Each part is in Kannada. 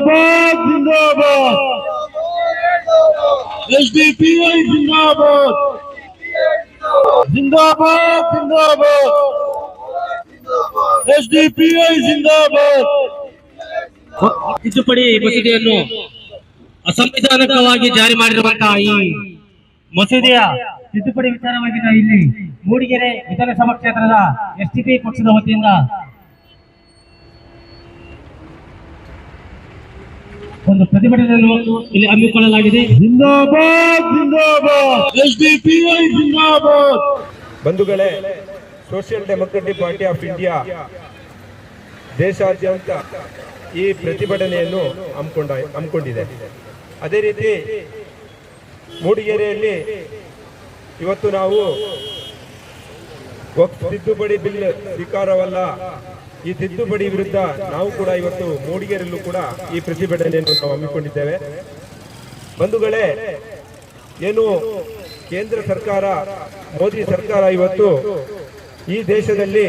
ಜಿಂದಾಬಾದ್ ಜಿಂದಾಬಾದ್ ಎಸ್ ಡಿ ಪಿ ಜಿಂದಾಬಾದ್ ಜಿಂದಾಬಾದ್ ಜಿಂದಾಬಾದ್ ಎಸ್ ಜಿಂದಾಬಾದ್ ತಿದ್ದುಪಡಿ ಮಸೀದಿಯನ್ನು ಅಸಂವಿಧಾನಿಕವಾಗಿ ಜಾರಿ ಮಾಡಿರುವಂತಹ ಈ ಮಸೀದಿಯ ತಿದ್ದುಪಡಿ ವಿಚಾರವಾಗಿ ನಾವು ಇಲ್ಲಿ ಮೂಡಿಗೆರೆ ವಿಧಾನಸಭಾ ಕ್ಷೇತ್ರದ ಎಸ್ ಪಕ್ಷದ ವತಿಯಿಂದ ಒಂದು ಪ್ರತಿಭಟನೆಯನ್ನು ಇಲ್ಲಿ ಹಮ್ಮಿಕೊಳ್ಳಲಾಗಿದೆ. ಜಿಂದಾಬಾದ್ ಜಿಂದಾಬಾದ್. ಎಸ್ಡಿಪಿಐ ಜಿಂದಾಬಾದ್. ಬಂಧುಗಳೇ social democratic party of India ದೇಶಾದ್ಯಂತ ಈ ಪ್ರತಿಭಟನೆಯನ್ನು ಹಮ್ಮಿಕೊಂಡ ಹಮ್ಮಿಕೊಂಡಿದೆ. ಅದೇ ರೀತಿ ಮೂಡಿಗೆರೆಯಲ್ಲಿ ಇವತ್ತು ನಾವು ತಿದ್ದುಪಡಿ ಬಿಲ್ ಸ್ವೀಕಾರವಲ್ಲ ಈ ತಿದ್ದುಪಡಿ ವಿರುದ್ಧ ನಾವು ಕೂಡ ಇವತ್ತು ಮೂಡಿಗೆರೆಯಲ್ಲೂ ಕೂಡ ಈ ಪ್ರತಿಭಟನೆಯನ್ನು ನಾವು ಹಮ್ಮಿಕೊಂಡಿದ್ದೇವೆ. ಬಂಧುಗಳೇ, ಏನು ಕೇಂದ್ರ ಸರ್ಕಾರ, ಮೋದಿ ಸರ್ಕಾರ ಇವತ್ತು ಈ ದೇಶದಲ್ಲಿ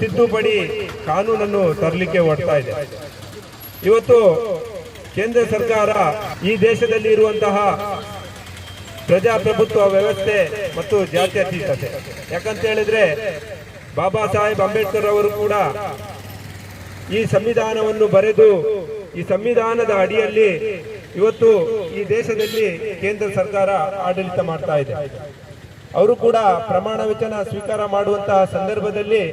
ತಿದ್ದುಪಡಿ ಕಾನೂನನ್ನು ತರಲಿಕ್ಕೆ ಹೊಡ್ತಾ ಇದೆ. ಇವತ್ತು ಕೇಂದ್ರ ಸರ್ಕಾರ ಈ ದೇಶದಲ್ಲಿ ಇರುವಂತಹ ಪ್ರಜಾಪ್ರಭುತ್ವ ವ್ಯವಸ್ಥೆ ಮತ್ತು ಜಾತ್ಯತೀತತೆ. ಯಾಕಂತ ಹೇಳಿದ್ರೆ ಬಾಬಾ ಸಾಹೇಬ್ ಅಂಬೇಡ್ಕರ್ ಅವರು ಕೂಡ ಈ ಸಂವಿಧಾನವನ್ನು ಬರೆದು, ಈ ಸಂವಿಧಾನದ ಅಡಿಯಲ್ಲಿ ಇವತ್ತು ಈ ದೇಶದಲ್ಲಿ ಕೇಂದ್ರ ಸರ್ಕಾರ ಆಡಳಿತ ಮಾಡ್ತಾ ಇದೆ. ಅವರು ಕೂಡ ಪ್ರಮಾಣ ವಚನ ಸ್ವೀಕಾರ ಮಾಡುವಂತಹ ಸಂದರ್ಭದಲ್ಲಿ,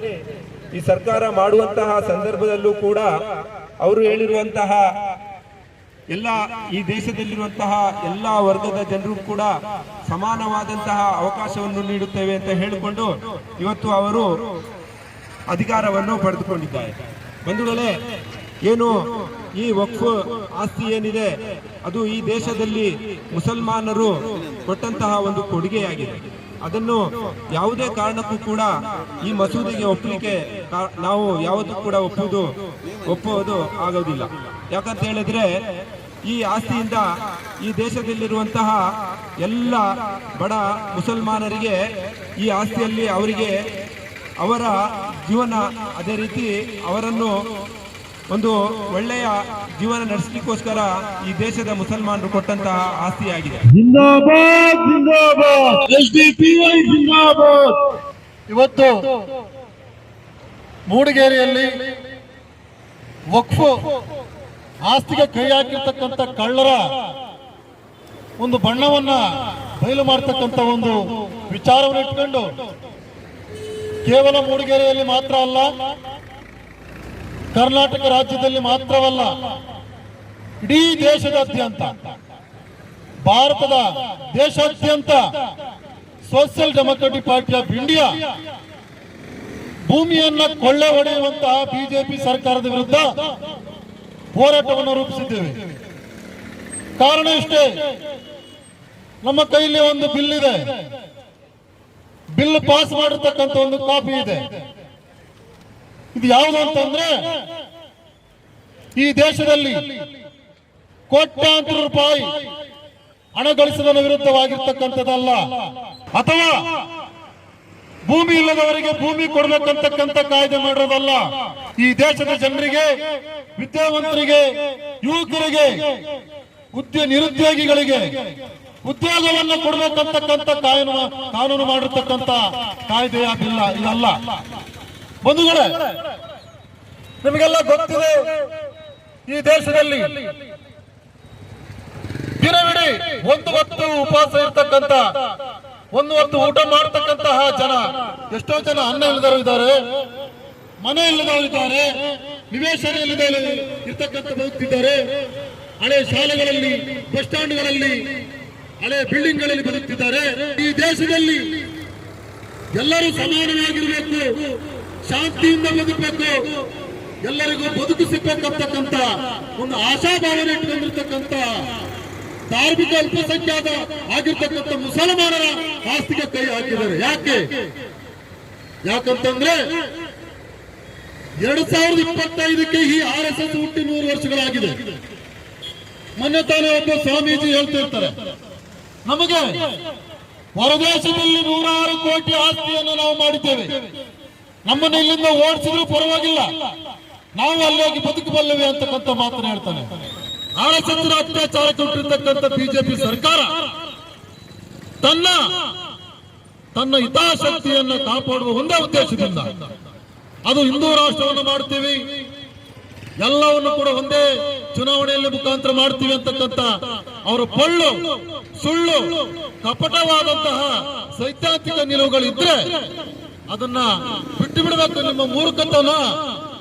ಈ ಸರ್ಕಾರ ಮಾಡುವಂತಹ ಸಂದರ್ಭದಲ್ಲೂ ಕೂಡ ಅವರು ಹೇಳಿರುವಂತಹ ಎಲ್ಲ ಈ ದೇಶದಲ್ಲಿರುವಂತಹ ಎಲ್ಲ ವರ್ಗದ ಜನರು ಕೂಡ ಸಮಾನವಾದಂತಹ ಅವಕಾಶವನ್ನು ನೀಡುತ್ತೇವೆ ಅಂತ ಹೇಳಿಕೊಂಡು ಇವತ್ತು ಅವರು ಅಧಿಕಾರವನ್ನು ಪಡೆದುಕೊಂಡಿದ್ದಾರೆ. ಬಂಧುಗಳೇ, ಏನು ಈ ವಕ್ಫ್ ಆಸ್ತಿ ಏನಿದೆ, ಅದು ಈ ದೇಶದಲ್ಲಿ ಮುಸಲ್ಮಾನರು ಕೊಟ್ಟಂತಹ ಒಂದು ಕೊಡುಗೆಯಾಗಿದೆ. ಅದನ್ನು ಯಾವುದೇ ಕಾರಣಕ್ಕೂ ಕೂಡ ಈ ಮಸೂದೆಗೆ ಒಪ್ಪಲಿಕ್ಕೆ ನಾವು ಯಾವತ್ತೂ ಕೂಡ ಒಪ್ಪುವುದು ಒಪ್ಪುವುದು ಆಗೋದಿಲ್ಲ. ಯಾಕಂತ ಹೇಳಿದ್ರೆ ಈ ಆಸ್ತಿಯಿಂದ ಈ ದೇಶದಲ್ಲಿರುವಂತಹ ಎಲ್ಲ ಬಡ ಮುಸಲ್ಮಾನರಿಗೆ ಈ ಆಸ್ತಿಯಲ್ಲಿ ಅವರಿಗೆ ಅವರ ಜೀವನ ಅದೇ ರೀತಿ ಅವರನ್ನು ಒಂದು ಒಳ್ಳೆಯ ಜೀವನ ನಡೆಸಲಿಕ್ಕೋಸ್ಕರ ಈ ದೇಶದ ಮುಸಲ್ಮಾನರು ಕೊಟ್ಟಂತಹ ಆಸ್ತಿಯಾಗಿದೆ. ಇವತ್ತು ಮೂಡಿಗೆರೆಯಲ್ಲಿ ವಕ್ಫು ಆಸ್ತಿಗೆ ಕೈ ಹಾಕಿರ್ತಕ್ಕಂಥ ಕಳ್ಳರ ಒಂದು ಬಣ್ಣವನ್ನ ಬಯಲು ಮಾಡ್ತಕ್ಕಂಥ ಒಂದು ವಿಚಾರವನ್ನು ಇಟ್ಕೊಂಡು ಕೇವಲ ಮೂಡಿಗೆರೆಯಲ್ಲಿ ಮಾತ್ರ ಅಲ್ಲ, ಕರ್ನಾಟಕ ರಾಜ್ಯದಲ್ಲಿ ಮಾತ್ರವಲ್ಲ, ಇಡೀ ದೇಶದಾದ್ಯಂತ, ಭಾರತದ ದೇಶಾದ್ಯಂತ social democratic party of India ಭೂಮಿಯನ್ನ ಕೊಳ್ಳೆ ಹೊಡೆಯುವಂತಹ ಬಿಜೆಪಿ ಸರ್ಕಾರದ ವಿರುದ್ಧ ಹೋರಾಟವನ್ನು ರೂಪಿಸಿದ್ದೇವೆ. ಕಾರಣ ಇಷ್ಟೇ. ನಮ್ಮ ಕೈಯಲ್ಲಿ ಒಂದು ಬಿಲ್ ಇದೆ. ಬಿಲ್ ಪಾಸ್ ಮಾಡಿರ್ತಕ್ಕಂಥ ಒಂದು ಕಾಪಿ ಇದೆ. ಇದು ಯಾವುದು ಅಂತಂದ್ರೆ, ಈ ದೇಶದಲ್ಲಿ ಕೋಟ್ಯಾಂತರ ರೂಪಾಯಿ ಹಣ ಗಳಿಸಿದ ವಿರುದ್ಧವಾಗಿರ್ತಕ್ಕಂಥದ್ದಲ್ಲ. ಅಥವಾ ಭೂಮಿ ಇಲ್ಲದವರಿಗೆ ಭೂಮಿ ಕೊಡ್ಬೇಕಂತಕ್ಕಂತ ಕಾಯ್ದೆ ಮಾಡೋದಲ್ಲ ಈ ದೇಶದ ಜನರಿಗೆ, ವಿದ್ಯಾವಂತರಿಗೆ, ಯುವಕರಿಗೆ, ಉದ್ಯ, ನಿರುದ್ಯೋಗಿಗಳಿಗೆ ಉದ್ಯೋಗವನ್ನು ಕೊಡ್ಬೇಕಂತಕ್ಕಂತ ಕಾನೂನು ಕಾನೂನು ಮಾಡಿರ್ತಕ್ಕಂತ ಕಾಯ್ದೆ ಬಿಲ್ಲ ಇದಲ್ಲ. ಬಂಧುಗಳೇ, ನಿಮಗೆಲ್ಲ ಗೊತ್ತಿದೆ, ಈ ದೇಶದಲ್ಲಿ ದಿನವಿಡೀ ಒಂದು ಹೊತ್ತು ಉಪವಾಸ ಇರ್ತಕ್ಕಂಥ ಒಂದು ಹೊತ್ತು ಊಟ ಮಾಡ್ತಕ್ಕಂತಹ ಜನ, ಎಷ್ಟೋ ಜನ ಅನ್ನ ಇಲ್ಲದವರು ಇದ್ದಾರೆ, ಮನೆ ಇಲ್ಲದವರು ಇದ್ದಾರೆ, ನಿವೇಶನ ಇಲ್ಲದ ಇರ್ತಕ್ಕಂಥ ಬದುಕ್ತಿದ್ದಾರೆ ಹಳೆ ಶಾಲೆಗಳಲ್ಲಿ, ಬಸ್ ಸ್ಟ್ಯಾಂಡ್ಗಳಲ್ಲಿ ಹಳೆ ಬಿಲ್ಡಿಂಗ್ಗಳಲ್ಲಿ ಬದುಕ್ತಿದ್ದಾರೆ. ಈ ದೇಶದಲ್ಲಿ ಎಲ್ಲರೂ ಸಮಾನವಾಗಿರಬೇಕು, ಶಾಂತಿಯಿಂದ ಬದುಕಬೇಕು, ಎಲ್ಲರಿಗೂ ಬದುಕು ಸಿಕ್ಕಂತಕ್ಕಂತ ಒಂದು ಆಶಾಭಾವನೆ ಇಟ್ಕೊಂಡಿರ್ತಕ್ಕಂಥ ಧಾರ್ಮಿಕ ಅಲ್ಪಸಂಖ್ಯಾತ ಆಗಿರ್ತಕ್ಕಂಥ ಮುಸಲ್ಮಾನರ ಆಸ್ತಿಗೆ ಕೈ ಹಾಕಿದ್ದಾರೆ. ಯಾಕೆ? ಯಾಕಂತಂದ್ರೆ ಎರಡ್ ಸಾವಿರದ ಇಪ್ಪತ್ತೈದಕ್ಕೆ ಈ ಆರ್ ಎಸ್ ಎಸ್ ಹುಟ್ಟಿ ನೂರು ವರ್ಷಗಳಾಗಿದೆ. ಮೊನ್ನೆ ತಾನೇ ಒಬ್ಬ ಸ್ವಾಮೀಜಿ ಹೇಳ್ತಿರ್ತಾರೆ ನಮಗೆ ಹೊರದೇಶದಲ್ಲಿ ನೂರಾರು ಕೋಟಿ ಆಸ್ತಿಯನ್ನು ನಾವು ಮಾಡಿದ್ದೇವೆ. ನಮ್ಮನ್ನು ಇಲ್ಲಿಂದ ಓಡಿಸಿದ್ರು ಪರವಾಗಿಲ್ಲ. ನಾವು ಅಲ್ಲಿ ಹೋಗಿ ಬದುಕಬಲ್ಲವೆ? ಅಂತಕ್ಕಂಥ ಮಾತನ್ನ ಹೇಳ್ತಾನೆ. ಆರ್ ಅತ್ಯಾಚಾರ ಕೊಟ್ಟಿರ್ತಕ್ಕಂಥ ಬಿಜೆಪಿ ಸರ್ಕಾರ ತನ್ನ ತನ್ನ ಹಿತಾಸಕ್ತಿಯನ್ನ ಕಾಪಾಡುವ ಒಂದೇ ಉದ್ದೇಶದಿಂದ ಅದು ಹಿಂದೂ ರಾಷ್ಟ್ರವನ್ನು ಮಾಡ್ತೀವಿ. ಎಲ್ಲವನ್ನು ಕೂಡ ಒಂದೇ ಚುನಾವಣೆಯಲ್ಲಿ ಮುಖಾಂತರ ಮಾಡ್ತೀವಿ ಅಂತಕ್ಕಂಥ ಅವರ ಪೊಳ್ಳು, ಸುಳ್ಳು, ಕಪಟವಾದಂತಹ ಸೈದ್ಧಾಂತಿಕ ನಿಲುವುಗಳಿದ್ರೆ ಅದನ್ನ ಬಿಟ್ಟು ಬಿಡಬೇಕು. ನಿಮ್ಮ ಮೂರ್ಖತನ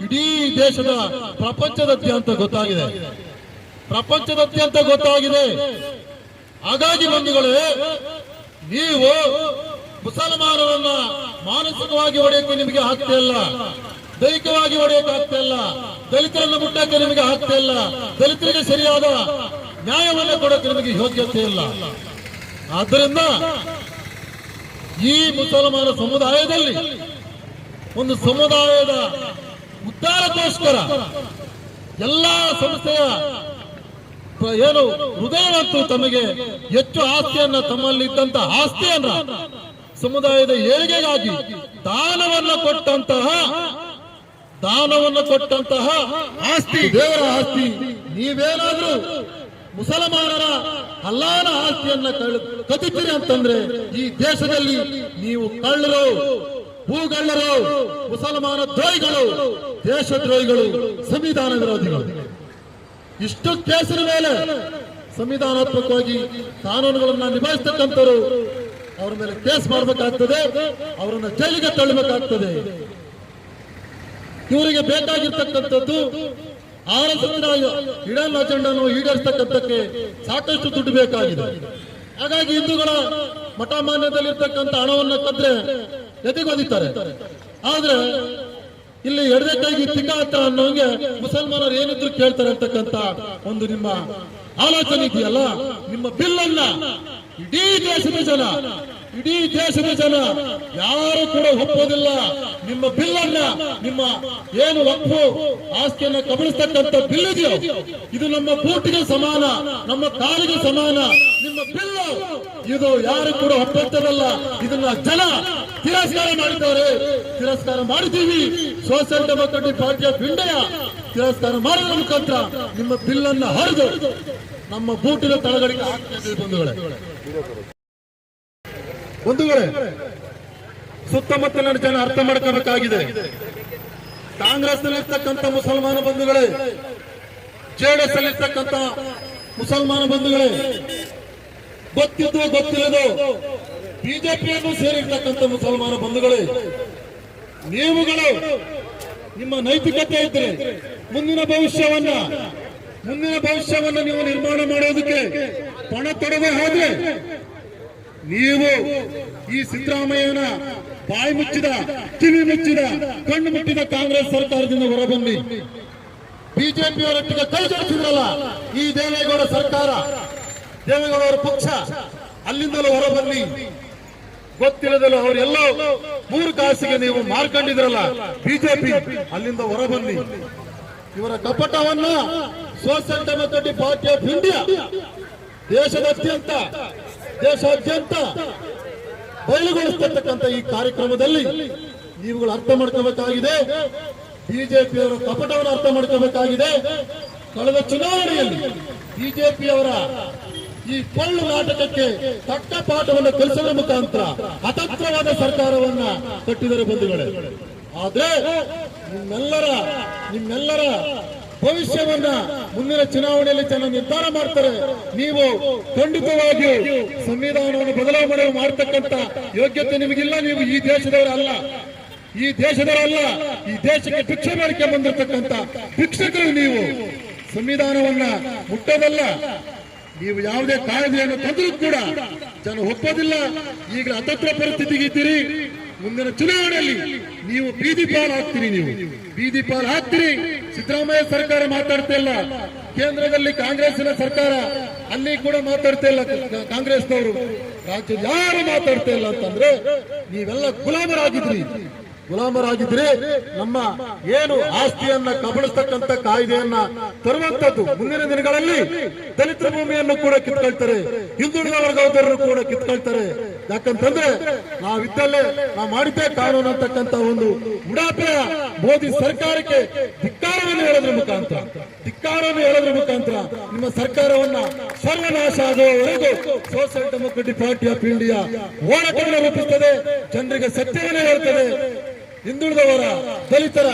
ಇಡೀ ದೇಶದ ಪ್ರಪಂಚದಾದ್ಯಂತ ಗೊತ್ತಾಗಿದೆ. ಪ್ರಪಂಚದಾದ್ಯಂತ ಗೊತ್ತಾಗಿದೆ. ಹಾಗಾಗಿ ಬಂಧುಗಳೇ, ನೀವು ಮುಸಲ್ಮಾನರನ್ನ ಮಾನಸಿಕವಾಗಿ ಹೊಡೆಯಕ್ಕೆ ನಿಮಗೆ ಆಗ್ತಾ ದೈಹಿಕವಾಗಿ ಹೊಡೆಯಕ್ಕೆ ಆಗ್ತಾ ದಲಿತರನ್ನ ಮುಟ್ಟಕ್ಕೆ ನಿಮಗೆ ಆಗ್ತಾ ದಲಿತರಿಗೆ ಸರಿಯಾದ ನ್ಯಾಯವನ್ನು ಕೊಡಕ್ಕೆ ನಿಮಗೆ ಯೋಗ್ಯತೆ ಇಲ್ಲ. ಆದ್ದರಿಂದ ಈ ಮುಸಲ್ಮಾನ ಸಮುದಾಯದಲ್ಲಿ ಒಂದು ಸಮುದಾಯದ ಉದ್ದಾರಕ್ಕೋಸ್ಕರ ಎಲ್ಲಾ ಸಂಸ್ಥೆಯ ಏನು ಹೃದಯವಂತೂ ತಮಗೆ ಹೆಚ್ಚು ಆಸ್ತಿಯನ್ನ ತಮ್ಮಲ್ಲಿದ್ದಂತ ಆಸ್ತಿಯನ್ನ ಸಮುದಾಯದ ಏಳಿಗೆಗಾಗಿ ದಾನವನ್ನ ಕೊಟ್ಟಂತಹ, ದಾನವನ್ನು ಕೊಟ್ಟಂತಹ ಆಸ್ತಿ, ದೇವರ ಆಸ್ತಿ. ನೀವೇನಾದ್ರೂ ಮುಸಲ್ಮಾನರ ಅಲ್ಲಾನ ಆಸ್ತಿಯನ್ನ ಕದಿತೀರಿ ಅಂತಂದ್ರೆ ಈ ದೇಶದಲ್ಲಿ ನೀವು ಕಳ್ಳರು, ಭೂಗಳ್ಳರು, ಮುಸಲ್ಮಾನ ದ್ರೋಹಿಗಳು, ದೇಶದ್ರೋಹಿಗಳು, ಸಂವಿಧಾನ ವಿರೋಧಿಗಳು. ಇಷ್ಟು ಕೇಸಿನ ಮೇಲೆ ಸಂವಿಧಾನಾತ್ಮಕವಾಗಿ ಕಾನೂನುಗಳನ್ನ ನಿಭಾಯಿಸ್ತಕ್ಕಂಥವ್ರು ಅವ್ರ ಮೇಲೆ ಕೇಸ್ ಮಾಡಬೇಕಾಗ್ತದೆ, ಅವರನ್ನ ಜೈಲಿಗೆ ತಳ್ಳಬೇಕಾಗ್ತದೆ ಇವರಿಗೆ ಬೇಕಾಗಿರ್ತಕ್ಕಂಥದ್ದು ಆರ ಇಡನ್ ಅಜೆಂಡನ್ನು ಈಡೇರಿಸ್ತಕ್ಕಂಥಕ್ಕೆ ಸಾಕಷ್ಟು ದುಡ್ಡು ಬೇಕಾಗಿದೆ. ಹಾಗಾಗಿ ಹಿಂದೂಗಳ ಮಠ ಮಾನ್ಯದಲ್ಲಿರ್ತಕ್ಕಂಥ ಹಣವನ್ನು ಕದ್ರೆ ಎದೆಗೊದಿತಾರೆ. ಆದ್ರೆ ಇಲ್ಲಿ ಎಡದೆ ಕೈಗೆ ತಿಕ್ಕಾತ ಅನ್ನೋಂಗೆ ಮುಸಲ್ಮಾನರು ಏನಿದ್ರು ಕೇಳ್ತಾರೆ ಅಂತಕ್ಕಂತ ಒಂದು ನಿಮ್ಮ ಆಲೋಚನೆ ಇದೆಯಲ್ಲ? ನಿಮ್ಮ ಬಿಲ್ ಇಡೀ ದೇಶದ ಜನ ಇಡೀ ದೇಶದ ಜನ ಯಾರು ಕೂಡ ಒಪ್ಪೋದಿಲ್ಲ ನಿಮ್ಮ ಬಿಲ್ ಅನ್ನ ನಿಮ್ಮ ಏನು ಒಪ್ಪು, ಆಸ್ತಿಯನ್ನ ಕಬಳಿಸ್ತಕ್ಕಂಥ ಬಿಲ್ ಇದೆಯೋ? ಇದು ನಮ್ಮ ಬೂಟಿಗೆ ಸಮಾನ, ನಮ್ಮ ಕಾಲಿಗೆ ಸಮಾನ. ನಿಮ್ಮ ಬಿಲ್ ಇದು ಯಾರು ಕೂಡ ಒಪ್ಪುತ್ತದಲ್ಲ ಇದನ್ನ ಜನ ತಿರಸ್ಕಾರ ಮಾಡಿದ್ದಾರೆ. ತಿರಸ್ಕಾರ ಮಾಡಿದ್ದೀವಿ. ಸೋಷಿಯಲ್ ಡೆಮೊಕ್ರೆಟಿಕ್ ಪಾರ್ಟಿಯ ಇಂಡಿಯಾ ತಿರಸ್ಕಾರ ಮಾಡುವ ಮುಖಾಂತರ ನಿಮ್ಮ ಬಿಲ್ ಅನ್ನ ಹರಿದು ನಮ್ಮ ಬೂಟಿನ ತಳಗಡೆಗೆ ಬಂಧುಗಳೇ. ಬಂಧುಗಳೇ ಸುತ್ತಮುತ್ತಲಿನ ಜನ ಅರ್ಥ ಮಾಡ್ಕೋಬೇಕಾಗಿದೆ. ಕಾಂಗ್ರೆಸ್ ನಲ್ಲಿರ್ತಕ್ಕಂಥ ಮುಸಲ್ಮಾನ ಬಂಧುಗಳೇ ಜೆಡಿಎಸ್ ಅಲ್ಲಿರ್ತಕ್ಕಂಥ ಮುಸಲ್ಮಾನ ಬಂಧುಗಳೇ, ಗೊತ್ತಿದ್ದು ಗೊತ್ತಿಲ್ಲದು ಬಿಜೆಪಿಯನ್ನು ಸೇರಿರ್ತಕ್ಕಂಥ ಮುಸಲ್ಮಾನ ಬಂಧುಗಳೇ, ನೀವುಗಳು ನಿಮ್ಮ ನೈತಿಕತೆ ಇದ್ರೆ ಮುಂದಿನ ಭವಿಷ್ಯವನ್ನ ಮುಂದಿನ ಭವಿಷ್ಯವನ್ನ ನೀವು ನಿರ್ಮಾಣ ಮಾಡೋದಕ್ಕೆ ಪಣ ತೊಡದೆ ಹೋದ್ರೆ ನೀವು ಈ ಸಿದ್ದರಾಮಯ್ಯನ ಬಾಯಿ ಮುಚ್ಚಿದ, ಕಿವಿ ಮುಚ್ಚಿದ, ಕಣ್ಣು ಮುಟ್ಟಿದ ಕಾಂಗ್ರೆಸ್ ಸರ್ಕಾರದಿಂದ ಹೊರಬಂದಿ ಬಿಜೆಪಿಯವರೊಟ್ಟಿಗೆ ಕೈ ಜೋಡಿಸಿದ್ರಲ್ಲ, ಈ ದೇವೇಗೌಡ ಸರ್ಕಾರ ದೇವೇಗೌಡ ಪಕ್ಷ ಅಲ್ಲಿಂದಲೂ ಹೊರಬನ್ನಿ. ಗೊತ್ತಿಲ್ಲದಲ್ಲ ಅವರೆಲ್ಲ ಮೂರು ಕಾಸಿಗೆ ನೀವು ಮಾರ್ಕೊಂಡಿದ್ರಲ್ಲ, ಬಿಜೆಪಿ ಅಲ್ಲಿಂದ ಹೊರಬನ್ನಿ. ಇವರ ಕಪಟವನ್ನ social democratic party of India ದೇಶದಾದ್ಯಂತ ದೇಶಾದ್ಯಂತ ಬಯಲುಗೊಳಿಸ್ತಕ್ಕಂಥ ಈ ಕಾರ್ಯಕ್ರಮದಲ್ಲಿ ನೀವುಗಳು ಅರ್ಥ ಮಾಡ್ಕೋಬೇಕಾಗಿದೆ. ಬಿಜೆಪಿಯವರ ಕಪಟವನ್ನು ಅರ್ಥ ಮಾಡ್ಕೋಬೇಕಾಗಿದೆ. ಕಳೆದ ಚುನಾವಣೆಯಲ್ಲಿ ಬಿಜೆಪಿಯವರ ಈ ಕೊಳ್ಳು ನಾಟಕಕ್ಕೆ ತಕ್ಕ ಪಾಠವನ್ನು ಕಲಿಸುವ ಮುಖಾಂತರ ಅತಂತ್ರವಾದ ಸರ್ಕಾರವನ್ನ ಕಟ್ಟಿದರೆ ಬಂಧುಗಳೇ. ಆದ್ರೆ ನಿಮ್ಮೆಲ್ಲರ ನಿಮ್ಮೆಲ್ಲರ ಭವಿಷ್ಯವನ್ನ ಮುಂದಿನ ಚುನಾವಣೆಯಲ್ಲಿ ಜನ ನಿರ್ಧಾರ ಮಾಡ್ತಾರೆ. ನೀವು ಖಂಡಿತವಾಗಿಯೂ ಸಂವಿಧಾನವನ್ನು ಬದಲಾವಣೆ ಮಾಡತಕ್ಕಂತ ಯೋಗ್ಯತೆ ನಿಮಗಿಲ್ಲ, ನೀವು ಈ ದೇಶದವರಲ್ಲ. ಈ ದೇಶದವರಲ್ಲ, ಈ ದೇಶಕ್ಕೆ ಭಿಕ್ಷೆ ಬೇಡಿಕೆ ಬಂದಿರತಕ್ಕಂತ ಭಿಕ್ಷಕರು ನೀವು. ಸಂವಿಧಾನವನ್ನ ಮುಟ್ಟೋದಲ್ಲ. ನೀವು ಯಾವುದೇ ಕಾಯ್ದೆಯನ್ನು ತಂದರೂ ಕೂಡ ಜನ ಒಪ್ಪೋದಿಲ್ಲ. ಈಗ ಅತಂತ್ರ ಪರಿಸ್ಥಿತಿಗೆ ಇದ್ದೀರಿ. ಮುಂದಿನ ಚುನಾವಣೆಯಲ್ಲಿ ನೀವು ಬೀದಿ ಪಾಲ್ ಹಾಕ್ತೀರಿ ನೀವು. ಬೀದಿ ಪಾಲ್ ಹಾಕ್ತೀರಿ. ಸಿದ್ದರಾಮಯ್ಯ ಸರ್ಕಾರ ಮಾತಾಡ್ತಾ ಇಲ್ಲ. ಕೇಂದ್ರದಲ್ಲಿ ಕಾಂಗ್ರೆಸ್ನ ಸರ್ಕಾರ, ಅಲ್ಲಿ ಕೂಡ ಮಾತಾಡ್ತಾ ಇಲ್ಲ ಕಾಂಗ್ರೆಸ್ನವರು. ರಾಜ್ಯದ ಯಾರು ಮಾತಾಡ್ತಾ ಇಲ್ಲ ಅಂತಂದ್ರೆ ನೀವೆಲ್ಲ ಗುಲಾಮರಾಗಿದ್ರಿ. ಗುಲಾಮರಾಗಿದ್ರೆ ನಮ್ಮ ಏನು ಆಸ್ತಿಯನ್ನ ಕಬಳಿಸ್ತಕ್ಕಂಥ ಕಾಯ್ದೆಯನ್ನ ತರುವಂತದ್ದು ಮುಂದಿನ ದಿನಗಳಲ್ಲಿ ದಲಿತ ಭೂಮಿಯನ್ನು ಕೂಡ ಕಿತ್ಕೊಳ್ತಾರೆ. ಹಿಂದುಳಿದ ವರ್ಗದವರನ್ನು ಕೂಡ ಕಿತ್ಕೊಳ್ತಾರೆ. ಯಾಕಂತಂದ್ರೆ ನಾವಿದ್ದಲ್ಲೇ ನಾವು ಮಾಡಿದ್ದೇ ಕಾನೂನು ಅಂತಕ್ಕಂತ ಒಂದು ಉಡಾಪೆಯ ಮೋದಿ ಸರ್ಕಾರಕ್ಕೆ ಧಿಕ್ಕಾರವನ್ನು ಹೇಳೋದ್ರ ಮುಖಾಂತರ, ಧಿಕ್ಕಾರವನ್ನು ಹೇಳೋದ್ರ ಮುಖಾಂತರ ನಿಮ್ಮ ಸರ್ಕಾರವನ್ನ ಸರ್ವನಾಶ ಆಗುವವರೆಗೂ social democratic party of India ಹೋರಾಟವನ್ನು ರೂಪಿಸುತ್ತದೆ ಜನರಿಗೆ ಸತ್ಯವನ್ನು ಹೇಳ್ತದೆ. ಹಿಂದುಳಿದವರ ದಲಿತರ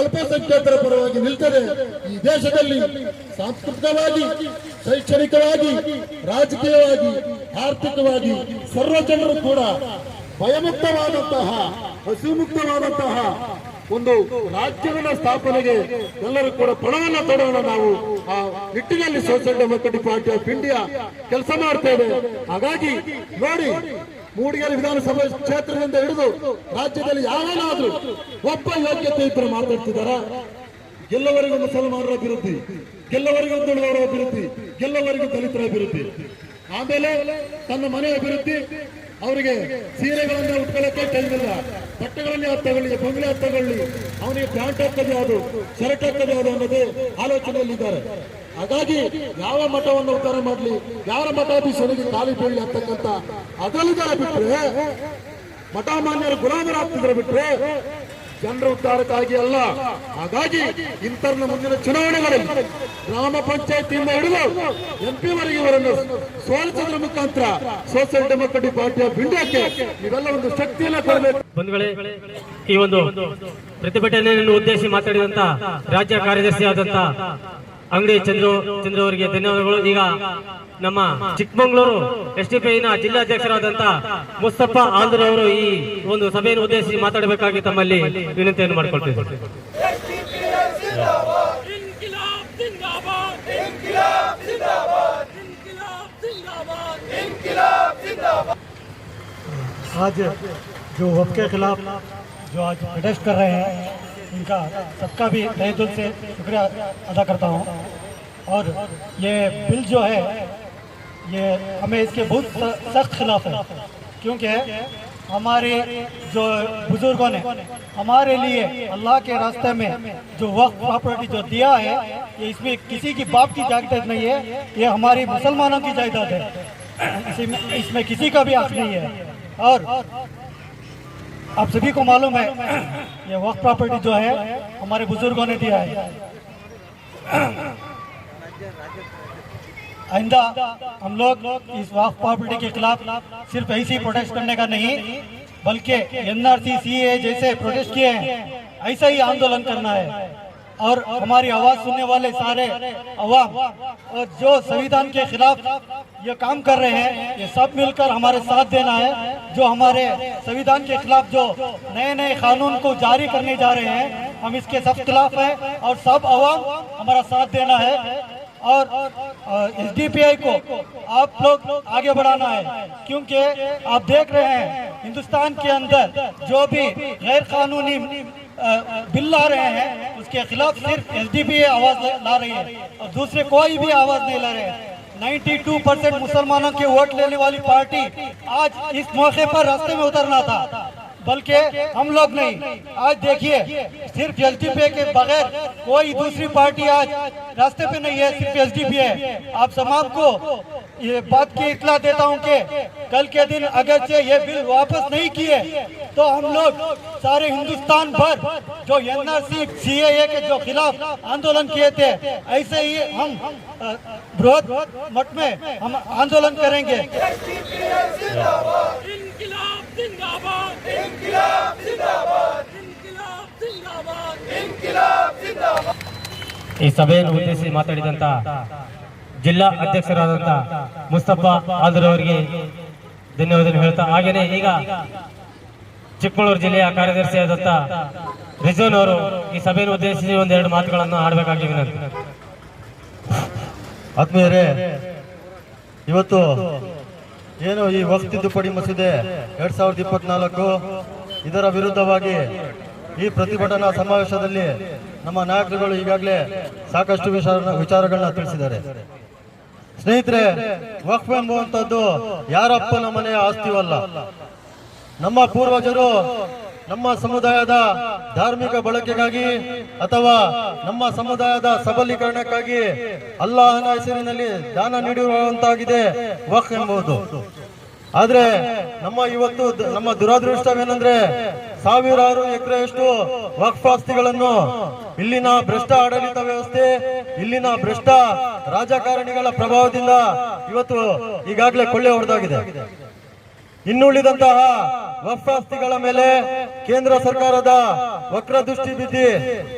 ಅಲ್ಪಸಂಖ್ಯಾತರ ಪರವಾಗಿ ನಿಲ್ತದೆ. ಈ ದೇಶದಲ್ಲಿ ಸಾಂಸ್ಕೃತಿಕವಾಗಿ, ಶೈಕ್ಷಣಿಕವಾಗಿ, ರಾಜಕೀಯವಾಗಿ ಆರ್ಥಿಕವಾಗಿ ಸರ್ವ ಜನರು ಕೂಡ ಭಯಮುಕ್ತವಾದಂತಹ, ಹಸಿಮುಕ್ತವಾದಂತಹ ಒಂದು ರಾಜ್ಯಗಳ ಸ್ಥಾಪನೆಗೆ ಎಲ್ಲರೂ ಕೂಡ ಪಣವನ್ನ ತೊಡೋಣ ನಾವು ಆ ನಿಟ್ಟಿನಲ್ಲಿ social democratic party of India ಕೆಲಸ ಮಾಡ್ತೇವೆ ಹಾಗಾಗಿ ನೋಡಿ, ಮೂಡಿಗೆರೆ ವಿಧಾನಸಭಾ ಕ್ಷೇತ್ರದಿಂದ ಹಿಡಿದು ರಾಜ್ಯದಲ್ಲಿ ಯಾವನಾದ್ರೂ ಒಬ್ಬ ಯೋಗ್ಯತೆ ಇಬ್ಬರು ಮಾತಾಡ್ತಿದಾರ ಗೆಲ್ಲವರೆಗೂ ಮುಸಲ್ಮಾನರ ಅಭಿವೃದ್ಧಿ ಗೆಲ್ಲವರೆಗೂ ಹಿಂದುಳಿದವರ ಅಭಿವೃದ್ಧಿ ಗೆಲ್ಲವರೆಗೂ ದಲಿತರ ಅಭಿವೃದ್ಧಿ. ಆಮೇಲೆ ತನ್ನ ಮನೆ ಅಭಿವೃದ್ಧಿ, ಅವರಿಗೆ ಸೀರೆಗಳನ್ನ ಉಟ್ಕೊಳ್ಳೋಕೆ ಟೈಮ್ ಇಲ್ಲ. ಬಟ್ಟೆಗಳಲ್ಲಿ ತಗೊಳ್ಳಿ, ಬಂಗ್ಲೆ ಅದು ತಗೊಳ್ಳಿ. ಅವನಿಗೆ ಪ್ಯಾಂಟ್ ಹಾಕೋದು ಯಾವುದು ಶರ್ಟ್ ಹಾಕೋದು ಯಾವುದು ಅನ್ನೋದು ಆಲೋಚನೆಯಲ್ಲಿದ್ದಾರೆ. ಹಾಗಾಗಿ ಯಾವ ಮಠವನ್ನು ಉದ್ಧಾರ ಮಾಡಲಿ, ಯಾರ ಮಠಾಧೀಶನಿಗೆ ಖಾಲಿ ಬೀಳಲಿ ಅಂತಕ್ಕಂಥ ಅದಲ್ಲಿದ್ದಾರೆ ಬಿಟ್ರೆ ಮಠ ಮಾನ್ಯರು ಗುಲಾಮರಾಗ್ತಿದ್ರೆ ಬಿಟ್ರೆ ಜನರ ಉದ್ಧಾರಕ್ಕಾಗಿ ಅಲ್ಲ. ಹಾಗಾಗಿ ಇಂತರ್ನ ಮುಂದಿನ ಚುನಾವಣೆಗಳಲ್ಲಿ ಗ್ರಾಮ ಪಂಚಾಯತಿಯಿಂದ ಹಿಡಿದು ಎಂಪಿ ವರೆಗೆ ಇವರನ್ನು ಸೋಲಿಸೋದ್ರ ಮುಖಾಂತರ ಸೋಷಿಯಲ್ ಡೆಮೊಕ್ರೆಟಿಕ್ ಪಾರ್ಟಿ ಆಫ್ ಇವೆಲ್ಲ ಒಂದು ಶಕ್ತಿಯನ್ನು ಕೊಡಬೇಕು. ಬಂಧುಗಳೇ, ಈ ಒಂದು ಪ್ರತಿಭಟನೆಯನ್ನು ಉದ್ದೇಶಿ ಮಾತಾಡಿದಂತ ರಾಜ್ಯ ಕಾರ್ಯದರ್ಶಿ ಆದಂತ ಅಂಗಡಿ ಚಂದ್ರು ಚಂದ್ರು ಅವರಿಗೆ ಧನ್ಯವಾದಗಳು. ಈಗ ನಮ್ಮ ಚಿಕ್ಕಮಗಳೂರು ಎಸ್ ಡಿ ಪಿ ಜಿಲ್ಲಾಧ್ಯಕ್ಷರಾದಂತ ಮುಸ್ತಫಾ ಆಂಧ್ರ ಅವರು ಈ ಒಂದು ಸಭೆಯನ್ನು ಉದ್ದೇಶಿಸಿ ಮಾತಾಡಬೇಕಾಗಿ ತಮ್ಮಲ್ಲಿ ವಿನಂತಿಯನ್ನು ಮಾಡಿಕೊಳ್ತಿದ್ದರು آج جو وقت کے خلاف جو آج پروٹیسٹ کر رہے ہیں ان کا سب بھی تہ دل سے شکریہ ادا کرتا ہوں اور یہ بل جو ہے یہ ہمیں اس کے بہت سخت خلاف ہے۔ کیونکہ ہمارے جو بزرگوں نے ہمارے لیے اللہ کے راستے میں جو وقت پراپرٹی جو دیا ہے، یہ اس میں کسی کی باپ کی جائیداد نہیں ہے، یہ ہماری مسلمانوں کی جائیداد ہے۔ اس میں کسی کا بھی حق نہیں ہے۔ اور آپ سبھی کو معلوم ہے، یہ وقت پراپرٹی جو ہے، ہمارے بزرگوں نے دیا ہے۔ آئندہ ہم لوگ اس واقف پراپرٹی کے خلاف صرف ایسی پروٹیسٹ کرنے کا نہیں، بلکہ این آر سی سی اے جیسے پروٹیسٹ کیے ہیں، ایسا ہی آندولن کرنا ہے۔ اور ہماری آواز سننے والے سارے عوام اور جو سویدان کے خلاف یہ کام کر رہے ہیں، یہ سب مل کر ہمارے ساتھ دینا ہے۔ جو ہمارے سویدھان کے خلاف جو نئے نئے قانون کو جاری کرنے جا رہے ہیں، ہم اس کے سب خلاف ہیں اور سب عوام ہمارا ساتھ دینا ہے۔ اور ایس ڈی پی آئی کو آپ لوگ آگے بڑھانا ہے۔ کیونکہ آپ دیکھ رہے ہیں ہندوستان کے اندر جو بھی غیر قانونی بل لا رہے ہیں، اس کے خلاف صرف ایس ڈی پی آئی آواز لا رہی ہے اور دوسرے کوئی بھی آواز نہیں لا رہے ہیں۔ نائنٹی ٹو پرسنٹ مسلمانوں کے ووٹ لینے والی پارٹی آج اس موقع پر راستے میں اترنا تھا۔ بلکہ ہم لوگ نہیں۔ آج دیکھیے، صرف ایل پی کے بغیر کوئی دوسری پارٹی آج راستے پہ نہیں ہے، صرف ایل پی ہے۔ آپ سماب کو یہ بات کی اطلاع دیتا ہوں کہ کل کے دن اگرچہ یہ بل واپس نہیں کیے، تو ہم لوگ سارے ہندوستان بھر جو این سی اے اے کے جو خلاف آندولن کیے تھے، ایسے ہی ہم بروت مٹ میں ہم آندولن کریں گے۔ जिंदाबाद इनकलाब जिंदाबाद इनकलाब जिंदाबाद इनकलाब जिंदाबाद ಈ ಸಭೆಯನ್ನು ಉದ್ದೇಶಿಸಿ ಮಾತಾಡಿದಂತ ಜಿಲ್ಲಾ ಅಧ್ಯಕ್ಷರಾದಂತ ಮುಸ್ತಫಾ ಆದ್ರ ಅವರಿಗೆ ಧನ್ಯವಾದ ಹೇಳ್ತಾ ಹಾಗೇನೆ ಈಗ ಚಿಕ್ಕಮಗಳೂರು ಜಿಲ್ಲೆಯ ಕಾರ್ಯದರ್ಶಿಯಾದಂತ ರಿಜ್ವಾನ್ ಅವರು ಈ ಸಭೆಯನ್ನು ಉದ್ದೇಶಿಸಿ ಒಂದೆರಡು ಮಾತುಗಳನ್ನು ಆಡಬೇಕಾಗಿ ವಿನಂತಿ ಆತ್ಮೀಯರೇ ಇವತ್ತು ಏನು ಈ ವಕ್ ತಿದ್ದುಪಡಿ ಮಸೂದೆ ಎರಡ್ ಸಾವಿರದ ಇಪ್ಪತ್ನಾಲ್ಕು ಇದರ ವಿರುದ್ಧವಾಗಿ ಈ ಪ್ರತಿಭಟನಾ ಸಮಾವೇಶದಲ್ಲಿ ನಮ್ಮ ನಾಯಕರುಗಳು ಈಗಾಗಲೇ ಸಾಕಷ್ಟು ವಿಚಾರ ವಿಚಾರಗಳನ್ನ ತಿಳಿಸಿದ್ದಾರೆ. ಸ್ನೇಹಿತರೆ, ವಕ್ಫ್ ಎಂಬುವಂಥದ್ದು ಯಾರಪ್ಪನ ಮನೆಯ ಆಸ್ತಿವಲ್ಲ ನಮ್ಮ ಪೂರ್ವಜರು ನಮ್ಮ ಸಮುದಾಯದ ಧಾರ್ಮಿಕ ಬಳಕೆಗಾಗಿ ಅಥವಾ ನಮ್ಮ ಸಮುದಾಯದ ಸಬಲೀಕರಣಕ್ಕಾಗಿ ಅಲ್ಲಾಹನ ಹೆಸರಿನಲ್ಲಿ ದಾನ ನೀಡಿರುವಂತಾಗಿದೆ ವಕ್ ಎಂಬುದು. ಆದ್ರೆ ನಮ್ಮ ಇವತ್ತು ನಮ್ಮ ದುರಾದೃಷ್ಟವೇನೆಂದ್ರೆ ಸಾವಿರಾರು ಎಕರೆಯಷ್ಟು ವಕ್ಫ್ ಆಸ್ತಿಗಳನ್ನು ಇಲ್ಲಿನ ಭ್ರಷ್ಟ ಆಡಳಿತ ವ್ಯವಸ್ಥೆ, ಇಲ್ಲಿನ ಭ್ರಷ್ಟ ರಾಜಕಾರಣಿಗಳ ಪ್ರಭಾವದಿಂದ ಇವತ್ತು ಈಗಾಗಲೇ ಕೊಳ್ಳೆ ಹೊಡೆದಾಗಿದೆ ಇನ್ನುಳಿದಂತಹ ವಕ್ಫ್ ಆಸ್ತಿಗಳ ಮೇಲೆ ಕೇಂದ್ರ ಸರ್ಕಾರದ ವಕ್ರ ದೃಷ್ಟಿ ಬಿದ್ದಿ,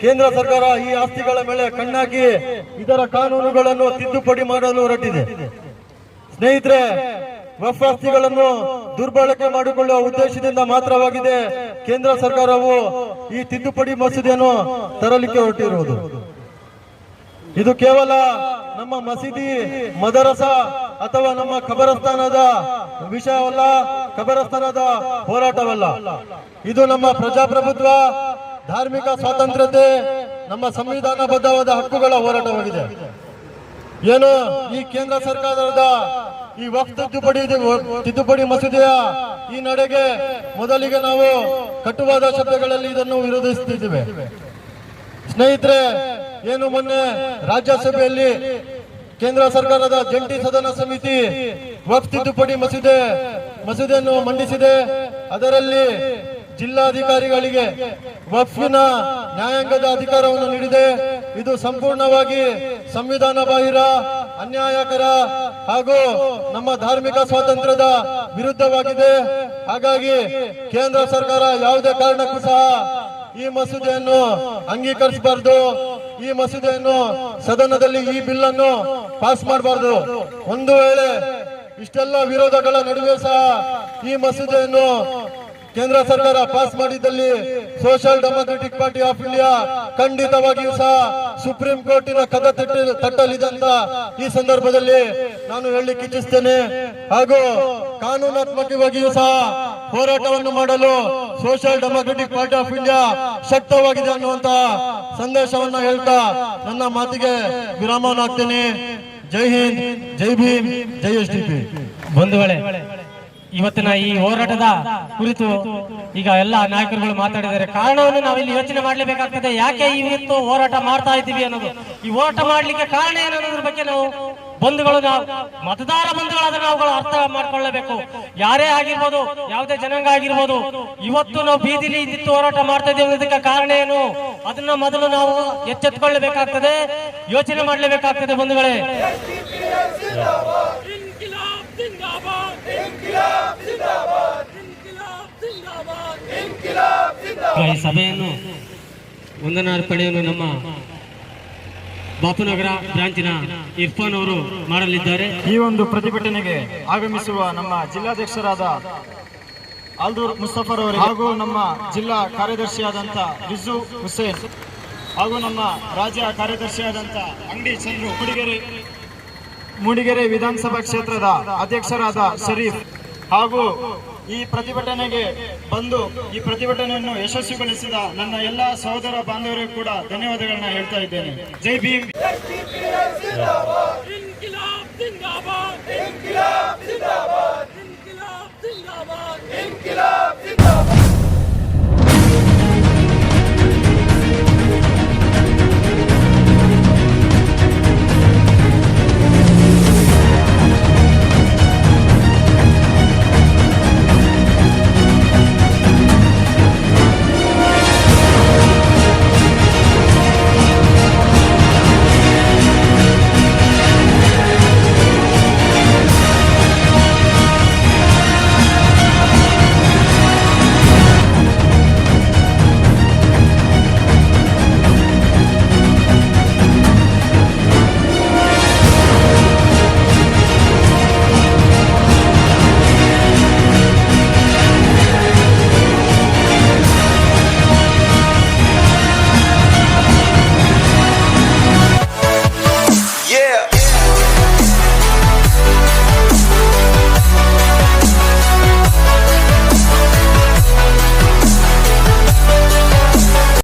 ಕೇಂದ್ರ ಸರ್ಕಾರ ಈ ಆಸ್ತಿಗಳ ಮೇಲೆ ಕಣ್ಣಾಕಿ ಇದರ ಕಾನೂನುಗಳನ್ನು ತಿದ್ದುಪಡಿ ಮಾಡಲು ಹೊರಟಿದೆ. ಸ್ನೇಹಿತರೆ, ವಫಾಸ್ತಿಗಳನ್ನು ದುರ್ಬಳಕೆ ಮಾಡಿಕೊಳ್ಳುವ ಉದ್ದೇಶದಿಂದ ಮಾತ್ರವಾಗಿದೆ ಕೇಂದ್ರ ಸರ್ಕಾರವು ಈ ತಿದ್ದುಪಡಿ ಮಸೂದೆಯನ್ನು ತರಲಿಕ್ಕೆ ಹೊರಟಿರುವುದು. ಇದು ಕೇವಲ ನಮ್ಮ ಮಸೀದಿ, ಮದರಸ ಅಥವಾ ನಮ್ಮ ಖಬರಸ್ಥಾನದ ವಿಷಯವಲ್ಲ, ಖಬರಸ್ಥಾನದ ಹೋರಾಟವಲ್ಲ. ಇದು ನಮ್ಮ ಪ್ರಜಾಪ್ರಭುತ್ವ, ಧಾರ್ಮಿಕ ಸ್ವಾತಂತ್ರ್ಯತೆ, ನಮ್ಮ ಸಂವಿಧಾನಬದ್ಧವಾದ ಹಕ್ಕುಗಳ ಹೋರಾಟವಾಗಿದೆ. ಏನು ಈ ಕೇಂದ್ರ ಸರ್ಕಾರದ ಈ ವಕ್ಫ್ ತಿದ್ದುಪಡಿ ತಿದ್ದುಪಡಿ ಮಸೂದೆಯ ಈ ನಡೆಗೆ ಮೊದಲಿಗೆ ನಾವು ಕಟುವಾದ ಶಬ್ದಗಳಲ್ಲಿ ಇದನ್ನು ವಿರೋಧಿಸುತ್ತಿದ್ದೇವೆ. ಸ್ನೇಹಿತರೆ, ಏನು ಮೊನ್ನೆ ರಾಜ್ಯಸಭೆಯಲ್ಲಿ ಕೇಂದ್ರ ಸರ್ಕಾರದ ಜಂಟಿ ಸದನ ಸಮಿತಿ ವಕ್ ತಿದ್ದುಪಡಿ ಮಸೂದೆ, ಮಸೂದೆಯನ್ನು ಮಂಡಿಸಿದೆ. ಅದರಲ್ಲಿ ಜಿಲ್ಲಾಧಿಕಾರಿಗಳಿಗೆ ವಕ್ಫಿನ ನ್ಯಾಯಾಂಗದ ಅಧಿಕಾರವನ್ನು ನೀಡಿದೆ. ಇದು ಸಂಪೂರ್ಣವಾಗಿ ಸಂವಿಧಾನ ಬಾಹಿರ, ಅನ್ಯಾಯಕರ ಹಾಗೂ ನಮ್ಮ ಧಾರ್ಮಿಕ ಸ್ವಾತಂತ್ರ್ಯದ ವಿರುದ್ಧವಾಗಿದೆ. ಹಾಗಾಗಿ ಕೇಂದ್ರ ಸರ್ಕಾರ ಯಾವುದೇ ಕಾರಣಕ್ಕೂ ಸಹ ಈ ಮಸೂದೆಯನ್ನು ಅಂಗೀಕರಿಸಬಾರದು. ಈ ಮಸೂದೆಯನ್ನು ಸದನದಲ್ಲಿ ಈ ಬಿಲ್ ಅನ್ನು ಪಾಸ್ ಮಾಡಬಾರದು. ಒಂದು ವೇಳೆ ಇಷ್ಟೆಲ್ಲ ವಿರೋಧಗಳ ನಡುವೆ ಸಹ ಈ ಮಸೂದೆಯನ್ನು ಕೇಂದ್ರ ಸರ್ಕಾರ pass ಮಾಡಿದ್ದಲ್ಲಿ social democratic party of India ಖಂಡಿತವಾಗಿಯೂ ಸಹ ಸುಪ್ರೀಂ ಕೋರ್ಟಿನ ಕದ ತಟ್ಟಿ ತಟ್ಟಲಿದೆ ಅಂತ ಈ ಸಂದರ್ಭದಲ್ಲಿ ನಾನು ಹೇಳಲಿಕ್ಕೆ ಇಚ್ಛಿಸ್ತೇನೆ. ಹಾಗೂ ಕಾನೂನಾತ್ಮಕವಾಗಿಯೂ ಸಹ ಹೋರಾಟವನ್ನು ಮಾಡಲು social democratic party of India ಶಕ್ತವಾಗಿದೆ ಅನ್ನುವಂತ ಸಂದೇಶವನ್ನ ಹೇಳ್ತಾ ನನ್ನ ಮಾತಿಗೆ ವಿರಾಮವನ್ನು ಹಾಕ್ತೇನೆ ಜೈ ಹಿಂದ್, ಜೈ ಭೀಮ್, ಜೈ ಎಸ್ ಡಿ ಬಂಧುಗಳೇ, ಇವತ್ತಿನ ಈ ಹೋರಾಟದ ಕುರಿತು ಈಗ ಎಲ್ಲ ನಾಯಕರುಗಳು ಮಾತಾಡಿದ್ದಾರೆ. ಕಾರಣವನ್ನು ನಾವಿಲ್ಲಿ ಯೋಚನೆ ಮಾಡಲೇಬೇಕಾಗ್ತದೆ. ಯಾಕೆ ಇವತ್ತು ಹೋರಾಟ ಮಾಡ್ತಾ ಇದ್ದೀವಿ ಅನ್ನೋದು. ಈ ಹೋರಾಟ ಮಾಡ್ಲಿಕ್ಕೆ ಕಾರಣ ಏನು ಅನ್ನೋದ್ರ ಬಗ್ಗೆ ನಾವು ಬಂಧುಗಳು ನಾವು ಮತದಾರ ಬಂಧುಗಳಾದ್ರೆ ನಾವುಗಳು ಅರ್ಥ ಮಾಡ್ಕೊಳ್ಳಬೇಕು. ಯಾರೇ ಆಗಿರ್ಬೋದು ಯಾವುದೇ ಜನಾಂಗ ಆಗಿರ್ಬೋದು ಇವತ್ತು ನಾವು ಬೀದಿಲಿ ಇದ್ದಿತ್ತು ಹೋರಾಟ ಮಾಡ್ತಾ ಇದ್ದೀವಿ ಅನ್ನೋದಕ್ಕೆ ಕಾರಣ ಏನು? ಅದನ್ನ ಮೊದಲು ನಾವು ಎಚ್ಚೆತ್ಕೊಳ್ಳಬೇಕಾಗ್ತದೆ ಯೋಚನೆ ಮಾಡಲೇಬೇಕಾಗ್ತದೆ ಬಂಧುಗಳೇ. ಸಭೆಯನ್ನು ಒಂದನಾರ್ ಪಡೆಯಲು ನಮ್ಮ ಬಾಪುನಗರ ಬ್ರಾಂಚಿನ ಇರ್ಫಾನ್ ಅವರು ಮಾಡಲಿದ್ದಾರೆ. ಈ ಒಂದು ಪ್ರತಿಭಟನೆಗೆ ಆಗಮಿಸುವ ನಮ್ಮ ಜಿಲ್ಲಾಧ್ಯಕ್ಷರಾದ ಆಲ್ದೂರ್ ಮುಸ್ತಫರ್ ಅವರು ಹಾಗೂ ನಮ್ಮ ಜಿಲ್ಲಾ ಕಾರ್ಯದರ್ಶಿಯಾದಂಥ ರಿಜು ಹುಸೇನ್ ಹಾಗೂ ನಮ್ಮ ರಾಜ್ಯ ಕಾರ್ಯದರ್ಶಿಯಾದಂಥ ಅಂಗಡಿ ಚಂದ್ರು ಮೂಡಿಗೆರೆ ಮೂಡಿಗೆರೆ ವಿಧಾನಸಭಾ ಕ್ಷೇತ್ರದ ಅಧ್ಯಕ್ಷರಾದ ಶರೀಫ್ ಹಾಗೂ ಈ ಪ್ರತಿಭಟನೆಗೆ ಬಂದು ಈ ಪ್ರತಿಭಟನೆಯನ್ನು ಯಶಸ್ವಿಗೊಳಿಸಿದ ನನ್ನ ಎಲ್ಲ ಸಹೋದರ ಬಾಂಧವರಿಗೂ ಕೂಡ ಧನ್ಯವಾದಗಳನ್ನ ಹೇಳ್ತಾ ಇದ್ದೇನೆ. ಜೈ ಭೀಮ್.